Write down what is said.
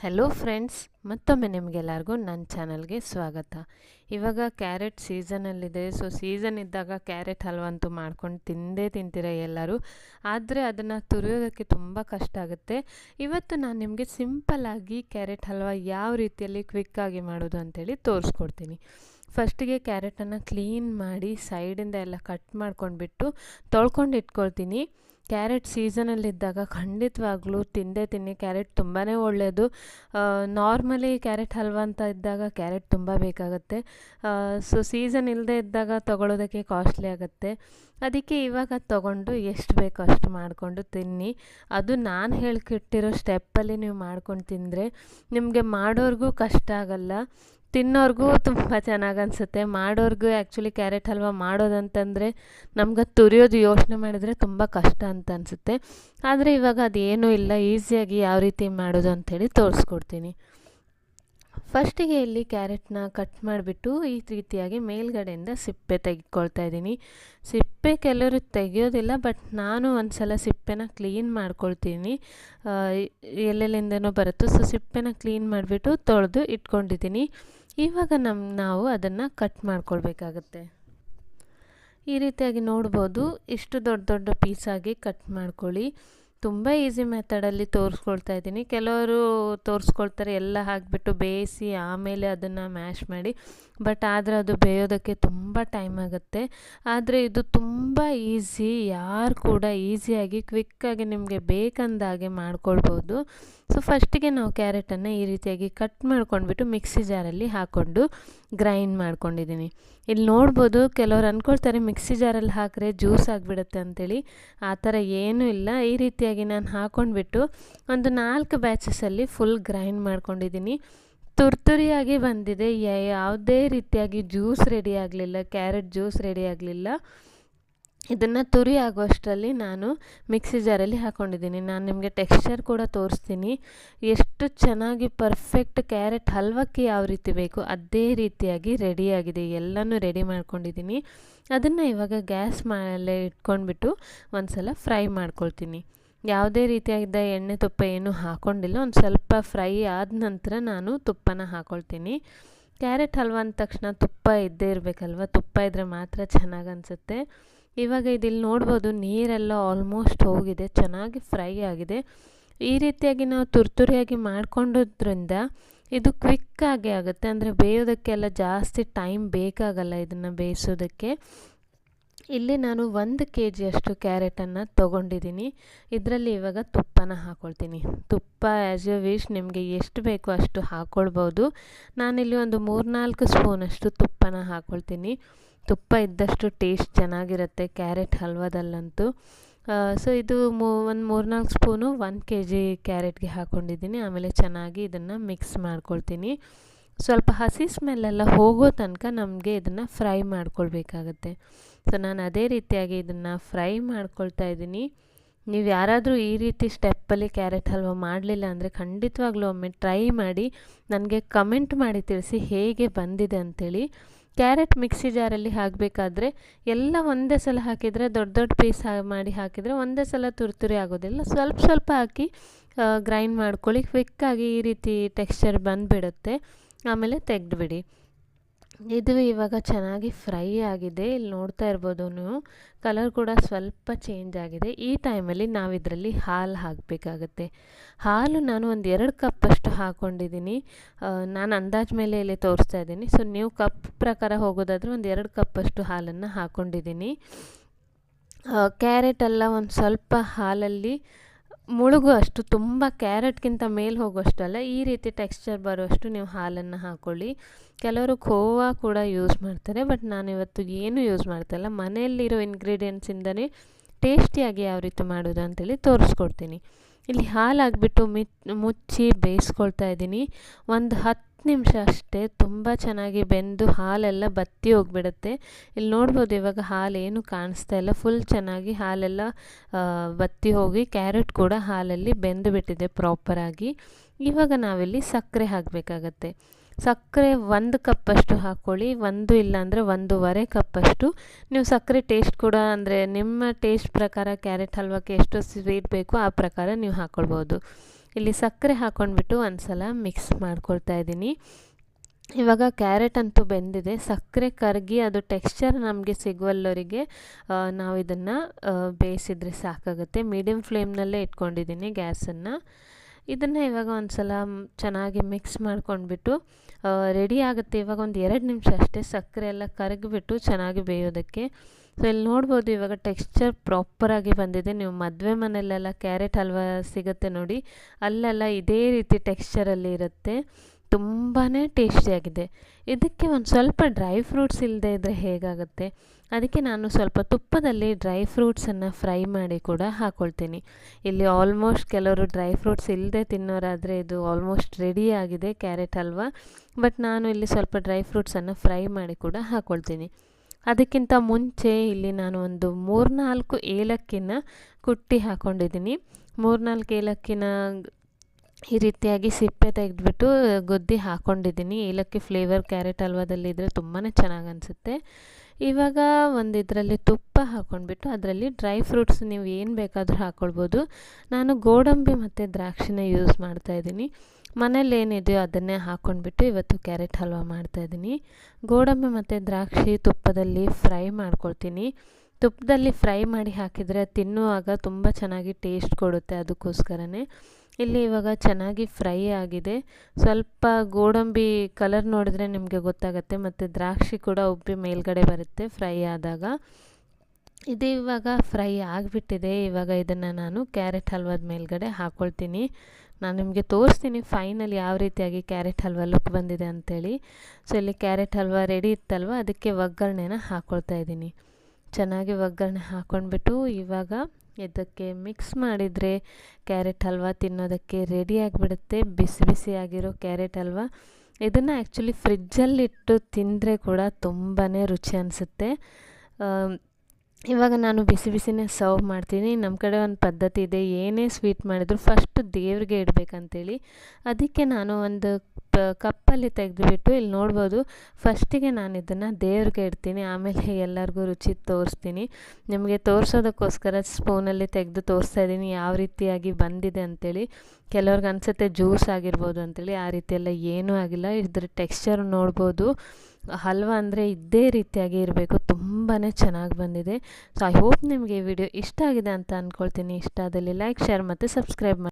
Hello friends ಮತ್ತೊಮ್ಮೆ ನಿಮಗೆಲ್ಲರಿಗೂ ನನ್ನ ಚಾನಲ್ಗೆ ಸ್ವಾಗತ. ಇವಾಗ ಕ್ಯಾರೆಟ್ ಸೀಸನಲ್ಲಿದೆ ಸೊ ಸೀಸನ್ ಇದ್ದಾಗ ಕ್ಯಾರೆಟ್ ಹಲ್ವಂತೂ ಮಾಡ್ಕೊಂಡು ತಿಂದೇ ತಿಂತೀರ ಎಲ್ಲರೂ? ಆದರೆ ಅದನ್ನು ತುರಿಯೋದಕ್ಕೆ ತುಂಬ ಕಷ್ಟ ಆಗುತ್ತೆ. ಇವತ್ತು ನಾನು ನಿಮಗೆ ಸಿಂಪಲ್ಲಾಗಿ ಕ್ಯಾರೆಟ್ ಹಲ್ವ ಯಾವ ರೀತಿಯಲ್ಲಿ ಕ್ವಿಕ್ಕಾಗಿ ಮಾಡೋದು ಅಂತೇಳಿ ತೋರಿಸ್ಕೊಡ್ತೀನಿ. ಫಸ್ಟಿಗೆ ಕ್ಯಾರೆಟನ್ನು ಕ್ಲೀನ್ ಮಾಡಿ ಸೈಡಿಂದ ಎಲ್ಲ ಕಟ್ ಮಾಡ್ಕೊಂಡ್ಬಿಟ್ಟು ತೊಳ್ಕೊಂಡು ಇಟ್ಕೊಳ್ತೀನಿ. ಕ್ಯಾರೆಟ್ ಸೀಸನಲ್ಲಿದ್ದಾಗ ಖಂಡಿತವಾಗ್ಲೂ ತಿಂದೇ ತಿನ್ನಿ. ಕ್ಯಾರೆಟ್ ತುಂಬಾ ಒಳ್ಳೆಯದು ನಾರ್ಮಲಿ ಕ್ಯಾರೆಟ್ ಹಲ್ವ ಅಂತ ಇದ್ದಾಗ ಕ್ಯಾರೆಟ್ ತುಂಬ ಬೇಕಾಗುತ್ತೆ. ಸೊ ಸೀಸನ್ ಇಲ್ಲದೆ ಇದ್ದಾಗ ತೊಗೊಳೋದಕ್ಕೆ ಕಾಸ್ಟ್ಲಿ ಆಗುತ್ತೆ. ಅದಕ್ಕೆ ಇವಾಗ ತೊಗೊಂಡು ಎಷ್ಟು ಬೇಕೋ ಅಷ್ಟು ಮಾಡಿಕೊಂಡು ತಿನ್ನಿ. ಅದು ನಾನು ಹೇಳ್ಕೊಟ್ಟಿರೋ ಸ್ಟೆಪ್ಪಲ್ಲಿ ನೀವು ಮಾಡ್ಕೊಂಡು ತಿಂದರೆ ನಿಮಗೆ ಮಾಡೋರಿಗೂ ಕಷ್ಟ ಆಗಲ್ಲ. ತಿನ್ನೋರ್ಗೂ ತುಂಬ ಚೆನ್ನಾಗಿ ಅನಿಸುತ್ತೆ. ಮಾಡೋರ್ಗೂ ಆ್ಯಕ್ಚುಲಿ ಕ್ಯಾರೆಟ್ ಹಲ್ವ ಮಾಡೋದಂತಂದರೆ ನಮ್ಗೆ ಅದು ತುರಿಯೋದು ಯೋಚನೆ ಮಾಡಿದರೆ ತುಂಬ ಕಷ್ಟ ಅಂತ ಅನಿಸುತ್ತೆ. ಆದರೆ ಇವಾಗ ಅದೇನೂ ಇಲ್ಲ. ಈಸಿಯಾಗಿ ಯಾವ ರೀತಿ ಮಾಡೋದು ಅಂಥೇಳಿ ತೋರಿಸ್ಕೊಡ್ತೀನಿ. ಫಸ್ಟಿಗೆ ಇಲ್ಲಿ ಕ್ಯಾರೆಟ್ನ ಕಟ್ ಮಾಡಿಬಿಟ್ಟು ಈ ರೀತಿಯಾಗಿ ಮೇಲ್ಗಡೆಯಿಂದ ಸಿಪ್ಪೆ ತೆಗೆದುಕೊಳ್ತಾ ಇದ್ದೀನಿ. ಸಿಪ್ಪೆ ಕೆಲವರು ತೆಗೆಯೋದಿಲ್ಲ ಬಟ್ ನಾನು ಒಂದು ಸಲ ಸಿಪ್ಪೆನ ಕ್ಲೀನ್ ಮಾಡ್ಕೊಳ್ತೀನಿ. ಎಲ್ಲೆಲ್ಲಿಂದನೋ ಬರುತ್ತೋ. ಸೊ ಸಿಪ್ಪೆನ ಕ್ಲೀನ್ ಮಾಡಿಬಿಟ್ಟು ತೊಳೆದು ಇಟ್ಕೊಂಡಿದ್ದೀನಿ. ಇವಾಗ ನಮ್ಮ ನಾವು ಅದನ್ನು ಕಟ್ ಮಾಡ್ಕೊಳ್ಬೇಕಾಗತ್ತೆ. ಈ ರೀತಿಯಾಗಿ ನೋಡ್ಬೋದು. ಇಷ್ಟು ದೊಡ್ಡ ದೊಡ್ಡ ಪೀಸಾಗಿ ಕಟ್ ಮಾಡ್ಕೊಳ್ಳಿ. ತುಂಬ ಈಸಿ ಮೆಥಡಲ್ಲಿ ತೋರಿಸ್ಕೊಳ್ತಾ ಇದ್ದೀನಿ. ಕೆಲವರು ತೋರಿಸ್ಕೊಳ್ತಾರೆ, ಎಲ್ಲ ಹಾಕಿಬಿಟ್ಟು ಬೇಯಿಸಿ ಆಮೇಲೆ ಅದನ್ನು ಮ್ಯಾಶ್ ಮಾಡಿ ಬಟ್ ಆದರೆ ಅದು ಬೇಯೋದಕ್ಕೆ ತುಂಬ ಟೈಮ್ ಆಗುತ್ತೆ. ಆದರೆ ಇದು ತುಂಬ ಈಸಿ ಯಾರು ಕೂಡ ಈಸಿಯಾಗಿ ಕ್ವಿಕ್ಕಾಗಿ ನಿಮಗೆ ಬೇಕಂದಾಗೆ ಮಾಡ್ಕೊಳ್ಬೋದು. ಸೊ ಫಸ್ಟಿಗೆ ನಾವು ಕ್ಯಾರೆಟನ್ನು ಈ ರೀತಿಯಾಗಿ ಕಟ್ ಮಾಡ್ಕೊಂಡ್ಬಿಟ್ಟು ಮಿಕ್ಸಿ ಜಾರಲ್ಲಿ ಹಾಕ್ಕೊಂಡು ಗ್ರೈಂಡ್ ಮಾಡ್ಕೊಂಡಿದ್ದೀನಿ. ಇಲ್ಲಿ ನೋಡ್ಬೋದು, ಕೆಲವರು ಅಂದ್ಕೊಳ್ತಾರೆ ಮಿಕ್ಸಿ ಜಾರಲ್ಲಿ ಹಾಕಿದ್ರೆ ಜ್ಯೂಸ್ ಆಗಿಬಿಡುತ್ತೆ ಅಂತೇಳಿ. ಆ ಥರ ಏನೂ ಇಲ್ಲ. ಈ ರೀತಿಯಾಗಿ ನಾನು ಹಾಕ್ಕೊಂಡ್ಬಿಟ್ಟು ಒಂದು ನಾಲ್ಕು ಬ್ಯಾಚಸಲ್ಲಿ ಫುಲ್ ಗ್ರೈಂಡ್ ಮಾಡ್ಕೊಂಡಿದ್ದೀನಿ ತುರ್ತುರಿಯಾಗಿ ಬಂದಿದೆ. ಯಾವುದೇ ರೀತಿಯಾಗಿ ಜ್ಯೂಸ್ ರೆಡಿ ಆಗಲಿಲ್ಲ ಕ್ಯಾರೆಟ್ ಜ್ಯೂಸ್ ರೆಡಿ ಆಗಲಿಲ್ಲ. ಇದನ್ನು ತುರಿ ಆಗುವಷ್ಟರಲ್ಲಿ ನಾನು ಮಿಕ್ಸಿ ಜಾರಲ್ಲಿ ಹಾಕ್ಕೊಂಡಿದ್ದೀನಿ ನಾನು ನಿಮಗೆ ಟೆಕ್ಸ್ಚರ್ ಕೂಡ ತೋರಿಸ್ತೀನಿ. ಎಷ್ಟು ಚೆನ್ನಾಗಿ ಪರ್ಫೆಕ್ಟ್ ಕ್ಯಾರೆಟ್ ಹಲ್ವಕ್ಕೆ ಯಾವ ರೀತಿ ಬೇಕು ಅದೇ ರೀತಿಯಾಗಿ ರೆಡಿಯಾಗಿದೆ ಎಲ್ಲನೂ ರೆಡಿ ಮಾಡ್ಕೊಂಡಿದ್ದೀನಿ ಅದನ್ನು ಇವಾಗ ಗ್ಯಾಸ್ ಮೇಲೆ ಇಟ್ಕೊಂಡ್ಬಿಟ್ಟು ಒಂದು ಸಲ ಫ್ರೈ ಮಾಡ್ಕೊಳ್ತೀನಿ. ಯಾವುದೇ ರೀತಿಯಾಗಿದ್ದ ಎಣ್ಣೆ ತುಪ್ಪ ಏನೂ ಹಾಕ್ಕೊಂಡಿಲ್ಲ ಒಂದು ಸ್ವಲ್ಪ ಫ್ರೈ ಆದ ನಂತರ ನಾನು ತುಪ್ಪನ ಹಾಕ್ಕೊಳ್ತೀನಿ ಕ್ಯಾರೆಟ್ ಹಲ್ವ ಅಂದ ತಕ್ಷಣ ತುಪ್ಪ ಇದ್ದೇ ಇರಬೇಕಲ್ವ? ತುಪ್ಪ ಇದ್ದರೆ ಮಾತ್ರ ಚೆನ್ನಾಗಿ ಅನಿಸುತ್ತೆ. ಇವಾಗ ಇದಿಲ್ಲಿ ನೋಡ್ಬೋದು, ನೀರೆಲ್ಲ ಆಲ್ಮೋಸ್ಟ್ ಹೋಗಿದೆ, ಚೆನ್ನಾಗಿ ಫ್ರೈ ಆಗಿದೆ. ಈ ರೀತಿಯಾಗಿ ನಾವು ತುರ್ತುರಿಯಾಗಿ ಮಾಡ್ಕೊಂಡೋದ್ರಿಂದ ಇದು ಕ್ವಿಕ್ಕಾಗಿ ಆಗುತ್ತೆ. ಅಂದರೆ ಬೇಯೋದಕ್ಕೆಲ್ಲ ಜಾಸ್ತಿ ಟೈಮ್ ಬೇಕಾಗಲ್ಲ ಇದನ್ನು ಬೇಯಿಸೋದಕ್ಕೆ. ಇಲ್ಲಿ ನಾನು ಒಂದು ಕೆ ಜಿಯಷ್ಟು ಕ್ಯಾರೆಟನ್ನು ತೊಗೊಂಡಿದ್ದೀನಿ. ಇದರಲ್ಲಿ ಇವಾಗ ತುಪ್ಪನ ಹಾಕ್ಕೊಳ್ತೀನಿ ತುಪ್ಪ ಆ್ಯಸ್ ಯು ವಿಶ್ ನಿಮಗೆ ಎಷ್ಟು ಬೇಕೋ ಅಷ್ಟು ಹಾಕ್ಕೊಳ್ಬೋದು ನಾನಿಲ್ಲಿ ಒಂದು ಮೂರ್ನಾಲ್ಕು ಸ್ಪೂನಷ್ಟು ತುಪ್ಪನ ಹಾಕ್ಕೊಳ್ತೀನಿ ತುಪ್ಪ ಇದ್ದಷ್ಟು ಟೇಸ್ಟ್ ಚೆನ್ನಾಗಿರುತ್ತೆ ಕ್ಯಾರೆಟ್ ಹಲ್ವಾದಲ್ಲಂತೂ. ಸೊ ಇದು ಮೂ, ಒಂದು ಮೂರ್ನಾಲ್ಕು ಸ್ಪೂನು ಒನ್ ಕೆ ಜಿ ಕ್ಯಾರೆಟ್ಗೆ ಹಾಕ್ಕೊಂಡಿದ್ದೀನಿ ಆಮೇಲೆ ಚೆನ್ನಾಗಿ ಇದನ್ನು ಮಿಕ್ಸ್ ಮಾಡ್ಕೊಳ್ತೀನಿ. ಸ್ವಲ್ಪ ಹಸಿ ಸ್ಮೆಲ್ಲೆಲ್ಲ ಹೋಗೋ ತನಕ ನಮಗೆ ಇದನ್ನು ಫ್ರೈ ಮಾಡ್ಕೊಳ್ಬೇಕಾಗತ್ತೆ. ಸೊ, ನಾನು ಅದೇ ರೀತಿಯಾಗಿ ಇದನ್ನು ಫ್ರೈ ಮಾಡ್ಕೊಳ್ತಾ ಇದ್ದೀನಿ. ನೀವು ಯಾರಾದರೂ ಈ ರೀತಿ ಸ್ಟೆಪ್ಪಲ್ಲಿ ಕ್ಯಾರೆಟ್ ಹಲ್ವಾ ಮಾಡಲಿಲ್ಲ ಅಂದರೆ ಖಂಡಿತವಾಗ್ಲೂ ಒಮ್ಮೆ ಟ್ರೈ ಮಾಡಿ, ನನಗೆ ಕಮೆಂಟ್ ಮಾಡಿ ತಿಳಿಸಿ ಹೇಗೆ ಬಂದಿದೆ ಅಂಥೇಳಿ ಕ್ಯಾರೆಟ್ ಮಿಕ್ಸಿ ಜಾರಲ್ಲಿ ಹಾಕಬೇಕಾದ್ರೆ ಎಲ್ಲ ಒಂದೇ ಸಲ ಹಾಕಿದರೆ, ದೊಡ್ಡ ದೊಡ್ಡ ಪೀಸ್ ಮಾಡಿ ಹಾಕಿದರೆ ಒಂದೇ ಸಲ ತುರ್ತುರಿ ಆಗೋದಿಲ್ಲ. ಸ್ವಲ್ಪ ಸ್ವಲ್ಪ ಹಾಕಿ ಗ್ರೈಂಡ್ ಮಾಡ್ಕೊಳ್ಳಿ. ಕ್ವಿಕ್ಕಾಗಿ ಈ ರೀತಿ ಟೆಕ್ಸ್ಚರ್ ಬಂದುಬಿಡುತ್ತೆ. ಆಮೇಲೆ ತೆಗೆದುಬಿಡಿ. ಇದು ಇವಾಗ ಚೆನ್ನಾಗಿ ಫ್ರೈ ಆಗಿದೆ. ಇಲ್ಲಿ ನೋಡ್ತಾ ಇರ್ಬೋದು ನೀವು. ಕಲರ್ ಕೂಡ ಸ್ವಲ್ಪ ಚೇಂಜ್ ಆಗಿದೆ. ಈ ಟೈಮಲ್ಲಿ ನಾವು ಇದರಲ್ಲಿ ಹಾಲು ಹಾಕಬೇಕಾಗತ್ತೆ. ಹಾಲು ನಾನು ಒಂದು ಎರಡು ಕಪ್ಪಷ್ಟು ಹಾಕ್ಕೊಂಡಿದ್ದೀನಿ ನಾನು ಅಂದಾಜು ಮೇಲೆ ಇಲ್ಲಿ ತೋರಿಸ್ತಾ ಇದ್ದೀನಿ. ಸೊ ನೀವು ಕಪ್ ಪ್ರಕಾರ ಹೋಗೋದಾದರೆ ಒಂದು ಎರಡು ಕಪ್ಪಷ್ಟು ಹಾಲನ್ನು ಹಾಕ್ಕೊಂಡಿದ್ದೀನಿ ಕ್ಯಾರೆಟ್ ಎಲ್ಲ ಒಂದು ಸ್ವಲ್ಪ ಹಾಲಲ್ಲಿ ಮುಳುಗು ಅಷ್ಟು ತುಂಬ ಕ್ಯಾರೆಟ್ಗಿಂತ ಮೇಲೆ ಹೋಗೋಷ್ಟಲ್ಲ ಈ ರೀತಿ ಟೆಕ್ಸ್ಚರ್ ಬರುವಷ್ಟು ನೀವು ಹಾಲನ್ನು ಹಾಕ್ಕೊಳ್ಳಿ ಕೆಲವರು ಖೋವಾ ಕೂಡ ಯೂಸ್ ಮಾಡ್ತಾರೆ, ಬಟ್ ನಾನು ಇವತ್ತು ಏನು ಯೂಸ್ ಮಾಡ್ತಾಯಿಲ್ಲ ಮನೆಯಲ್ಲಿರೋ ಇಂಗ್ರೀಡಿಯೆಂಟ್ಸಿಂದನೇ ಟೇಸ್ಟಿಯಾಗಿ ಯಾವ ರೀತಿ ಮಾಡೋದು ಅಂತೇಳಿ ತೋರಿಸ್ಕೊಡ್ತೀನಿ. ಇಲ್ಲಿ ಹಾಲು ಹಾಕ್ಬಿಟ್ಟು ಮಿತ್ ಮುಚ್ಚಿ ಬೇಯಿಸ್ಕೊಳ್ತಾ ಇದ್ದೀನಿ. ಒಂದು ಹತ್ತು ನಿಮಿಷ ಅಷ್ಟೇ, ತುಂಬ ಚೆನ್ನಾಗಿ ಬೆಂದು ಹಾಲೆಲ್ಲ ಬತ್ತಿ ಹೋಗಿಬಿಡುತ್ತೆ. ಇಲ್ಲಿ ನೋಡ್ಬೋದು ಇವಾಗ ಹಾಲು ಏನು ಕಾಣಿಸ್ತಾ ಇಲ್ಲ. ಫುಲ್ ಚೆನ್ನಾಗಿ ಹಾಲೆಲ್ಲ ಬತ್ತಿ ಹೋಗಿ ಕ್ಯಾರೆಟ್ ಕೂಡ ಹಾಲಲ್ಲಿ ಬೆಂದು ಬಿಟ್ಟಿದೆ ಪ್ರಾಪರಾಗಿ ಇವಾಗ ನಾವಿಲ್ಲಿ ಸಕ್ಕರೆ ಹಾಕಬೇಕಾಗತ್ತೆ. ಸಕ್ಕರೆ ಒಂದು ಕಪ್ಪಷ್ಟು ಹಾಕ್ಕೊಳ್ಳಿ ಒಂದು ಇಲ್ಲಾಂದರೆ ಒಂದೂವರೆ ಕಪ್ಪಷ್ಟು. ನೀವು ಸಕ್ಕರೆ ಟೇಸ್ಟ್ ಕೂಡ ಅಂದರೆ ನಿಮ್ಮ ಟೇಸ್ಟ್ ಪ್ರಕಾರ ಕ್ಯಾರೆಟ್ ಹಲ್ವಕ್ಕೆ ಎಷ್ಟು ಸ್ವೀಟ್ ಬೇಕೋ ಆ ಪ್ರಕಾರ ನೀವು ಹಾಕ್ಕೊಳ್ಬೋದು ಇಲ್ಲಿ ಸಕ್ಕರೆ ಹಾಕ್ಕೊಂಡ್ಬಿಟ್ಟು ಒಂದು ಸಲ ಮಿಕ್ಸ್ ಮಾಡ್ಕೊಳ್ತಾ ಇದ್ದೀನಿ. ಇವಾಗ ಕ್ಯಾರೆಟ್ ಅಂತೂ ಬೆಂದಿದೆ. ಸಕ್ಕರೆ ಕರಗಿ ಅದು ಟೆಕ್ಸ್ಚರ್ ನಮಗೆ ಸಿಗುವಲ್ಲವರಿಗೆ ನಾವು ಇದನ್ನು ಬೇಯಿಸಿದರೆ ಸಾಕಾಗುತ್ತೆ. ಮೀಡಿಯಮ್ ಫ್ಲೇಮ್ನಲ್ಲೇ ಇಟ್ಕೊಂಡಿದ್ದೀನಿ ಗ್ಯಾಸನ್ನು. ಇದನ್ನು ಇವಾಗ ಒಂದು ಸಲ ಚೆನ್ನಾಗಿ ಮಿಕ್ಸ್ ಮಾಡ್ಕೊಂಡ್ಬಿಟ್ಟು ರೆಡಿ ಆಗುತ್ತೆ. ಇವಾಗ ಒಂದು ಎರಡು ನಿಮಿಷ ಅಷ್ಟೇ ಸಕ್ಕರೆ ಎಲ್ಲ ಕರಗಿಬಿಟ್ಟು ಚೆನ್ನಾಗಿ ಬೇಯೋದಕ್ಕೆ. ಸೊ ಇಲ್ಲಿ ನೋಡ್ಬೋದು ಇವಾಗ ಟೆಕ್ಸ್ಚರ್ ಪ್ರಾಪರಾಗಿ ಬಂದಿದೆ. ನೀವು ಮದುವೆ ಮನೆಯಲ್ಲೆಲ್ಲ ಕ್ಯಾರೆಟ್ ಹಲ್ವಾ ಸಿಗುತ್ತೆ ನೋಡಿ. ಅಲ್ಲೆಲ್ಲ ಇದೇ ರೀತಿ ಟೆಕ್ಸ್ಚರಲ್ಲಿ ಇರುತ್ತೆ. ತುಂಬಾ ಟೇಸ್ಟಿಯಾಗಿದೆ ಇದಕ್ಕೆ ಒಂದು ಸ್ವಲ್ಪ ಡ್ರೈ ಫ್ರೂಟ್ಸ್ ಇಲ್ಲದೆ ಇದ್ದರೆ ಹೇಗಾಗುತ್ತೆ? ಅದಕ್ಕೆ ನಾನು ಸ್ವಲ್ಪ ತುಪ್ಪದಲ್ಲಿ ಡ್ರೈ ಫ್ರೂಟ್ಸನ್ನು ಫ್ರೈ ಮಾಡಿ ಕೂಡ ಹಾಕ್ಕೊಳ್ತೀನಿ ಇಲ್ಲಿ ಆಲ್ಮೋಸ್ಟ್ ಕೆಲವರು ಡ್ರೈ ಫ್ರೂಟ್ಸ್ ಇಲ್ಲದೆ ತಿನ್ನೋರಾದರೆ ಇದು ಆಲ್ಮೋಸ್ಟ್ ರೆಡಿ ಆಗಿದೆ ಕ್ಯಾರೆಟ್ ಅಲ್ವಾ? ಬಟ್ ನಾನು ಇಲ್ಲಿ ಸ್ವಲ್ಪ ಡ್ರೈ ಫ್ರೂಟ್ಸನ್ನು ಫ್ರೈ ಮಾಡಿ ಕೂಡ ಹಾಕ್ಕೊಳ್ತೀನಿ ಅದಕ್ಕಿಂತ ಮುಂಚೆ ಇಲ್ಲಿ ನಾನು ಒಂದು ಮೂರ್ನಾಲ್ಕು ಏಲಕ್ಕಿನ ಕುಟ್ಟಿ ಹಾಕ್ಕೊಂಡಿದ್ದೀನಿ ಮೂರ್ನಾಲ್ಕು ಏಲಕ್ಕಿನ ಈ ರೀತಿಯಾಗಿ ಸಿಪ್ಪೆ ತೆಗೆದ್ಬಿಟ್ಟು ಗೊದ್ದಿ ಹಾಕ್ಕೊಂಡಿದ್ದೀನಿ ಏಲಕ್ಕಿ ಫ್ಲೇವರ್ ಕ್ಯಾರೆಟ್ ಹಲ್ವಾದಲ್ಲಿ ಇದ್ದರೆ ತುಂಬಾ ಚೆನ್ನಾಗಿ ಅನಿಸುತ್ತೆ. ಇವಾಗ ಒಂದು ಇದರಲ್ಲಿ ತುಪ್ಪ ಹಾಕ್ಕೊಂಡ್ಬಿಟ್ಟು ಅದರಲ್ಲಿ ಡ್ರೈ ಫ್ರೂಟ್ಸ್ ನೀವು ಏನು ಬೇಕಾದರೂ ಹಾಕ್ಕೊಳ್ಬೋದು ನಾನು ಗೋಡಂಬಿ ಮತ್ತು ದ್ರಾಕ್ಷಿನ ಯೂಸ್ ಮಾಡ್ತಾಯಿದ್ದೀನಿ ಮನೇಲಿ ಏನಿದೆಯೋ ಅದನ್ನೇ ಹಾಕ್ಕೊಂಡ್ಬಿಟ್ಟು ಇವತ್ತು ಕ್ಯಾರೆಟ್ ಹಲ್ವಾ ಮಾಡ್ತಾಯಿದ್ದೀನಿ ಗೋಡಂಬಿ ಮತ್ತು ದ್ರಾಕ್ಷಿ ತುಪ್ಪದಲ್ಲಿ ಫ್ರೈ ಮಾಡ್ಕೊಳ್ತೀನಿ. ತುಪ್ಪದಲ್ಲಿ ಫ್ರೈ ಮಾಡಿ ಹಾಕಿದರೆ ತಿನ್ನುವಾಗ ತುಂಬ ಚೆನ್ನಾಗಿ ಟೇಸ್ಟ್ ಕೊಡುತ್ತೆ ಅದಕ್ಕೋಸ್ಕರನೇ. ಇಲ್ಲಿ ಇವಾಗ ಚೆನ್ನಾಗಿ ಫ್ರೈ ಆಗಿದೆ. ಸ್ವಲ್ಪ ಗೋಡಂಬಿ ಕಲರ್ ನೋಡಿದ್ರೆ ನಿಮಗೆ ಗೊತ್ತಾಗುತ್ತೆ ಮತ್ತು ದ್ರಾಕ್ಷಿ ಕೂಡ ಉಬ್ಬಿ ಮೇಲ್ಗಡೆ ಬರುತ್ತೆ ಫ್ರೈ ಆದಾಗ. ಇದು ಇವಾಗ ಫ್ರೈ ಆಗಿಬಿಟ್ಟಿದೆ. ಇವಾಗ ಇದನ್ನು ನಾನು ಕ್ಯಾರೆಟ್ ಹಲ್ವಾದ ಮೇಲ್ಗಡೆ ಹಾಕ್ಕೊಳ್ತೀನಿ ನಾನು ನಿಮಗೆ ತೋರಿಸ್ತೀನಿ ಫೈನಲ್ ಯಾವ ರೀತಿಯಾಗಿ ಕ್ಯಾರೆಟ್ ಹಲ್ವಾ ಲುಕ್ ಬಂದಿದೆ ಅಂಥೇಳಿ ಸೊ ಇಲ್ಲಿ ಕ್ಯಾರೆಟ್ ಹಲ್ವಾ ರೆಡಿ ಇತ್ತಲ್ವ? ಅದಕ್ಕೆ ಒಗ್ಗರಣೆನ ಹಾಕ್ಕೊಳ್ತಾ ಇದ್ದೀನಿ. ಚೆನ್ನಾಗಿ ಒಗ್ಗರಣೆ ಹಾಕ್ಕೊಂಡ್ಬಿಟ್ಟು ಇವಾಗ ಇದಕ್ಕೆ ಮಿಕ್ಸ್ ಮಾಡಿದರೆ ಕ್ಯಾರೆಟ್ ಹಲ್ವಾ ತಿನ್ನೋದಕ್ಕೆ ರೆಡಿ ಆಗಿಬಿಡುತ್ತೆ. ಬಿಸಿ ಬಿಸಿಯಾಗಿರೋ ಕ್ಯಾರೆಟ್ ಹಲ್ವಾ. ಇದನ್ನು ಆ್ಯಕ್ಚುಲಿ ಫ್ರಿಜ್ಜಲ್ಲಿಟ್ಟು ತಿಂದರೆ ಕೂಡ ತುಂಬಾ ರುಚಿ ಅನಿಸುತ್ತೆ. ಇವಾಗ ನಾನು ಬಿಸಿ ಬಿಸಿನೇ ಸರ್ವ್ ಮಾಡ್ತೀನಿ. ನಮ್ಮ ಕಡೆ ಒಂದು ಪದ್ಧತಿ ಇದೆ. ಏನೇ ಸ್ವೀಟ್ ಮಾಡಿದ್ರು ಫಸ್ಟ್ ದೇವ್ರಿಗೆ ಇಡಬೇಕಂತೇಳಿ. ಅದಕ್ಕೆ ನಾನು ಒಂದು ಕಪ್ಪಲ್ಲಿ ತೆಗೆದುಬಿಟ್ಟು ಇಲ್ಲಿ ನೋಡ್ಬೋದು ಫಸ್ಟಿಗೆ ನಾನು ಇದನ್ನು ದೇವ್ರಿಗೆ ಇಡ್ತೀನಿ. ಆಮೇಲೆ ಎಲ್ಲರಿಗೂ ರುಚಿ ತೋರಿಸ್ತೀನಿ. ನಿಮಗೆ ತೋರಿಸೋದಕ್ಕೋಸ್ಕರ ಸ್ಪೂನಲ್ಲಿ ತೆಗೆದು ತೋರಿಸ್ತಾ ಇದ್ದೀನಿ. ಯಾವ ರೀತಿಯಾಗಿ ಬಂದಿದೆ ಅಂಥೇಳಿ ಕೆಲವ್ರಿಗೆ ಅನಿಸುತ್ತೆ ಜ್ಯೂಸ್ ಆಗಿರ್ಬೋದು ಅಂಥೇಳಿ ಆ ರೀತಿಯೆಲ್ಲ ಏನೂ ಆಗಿಲ್ಲ. ಇದ್ರ ಟೆಕ್ಸ್ಚರ್ ನೋಡ್ಬೋದು. ಹಲ್ವಾ ಅಂದರೆ ಇದೇ ರೀತಿಯಾಗಿ ಇರಬೇಕು. ತುಂಬಾ ಚೆನ್ನಾಗಿ ಬಂದಿದೆ. ಸೊ ಐ ಹೋಪ್ ನಿಮಗೆ ವಿಡಿಯೋ ಇಷ್ಟ ಆಗಿದೆ ಅಂತ ಅಂದ್ಕೊಳ್ತೀನಿ ಇಷ್ಟ ಆದಲ್ಲಿ ಲೈಕ್ ಶೇರ್ ಮತ್ತು ಸಬ್ಸ್ಕ್ರೈಬ್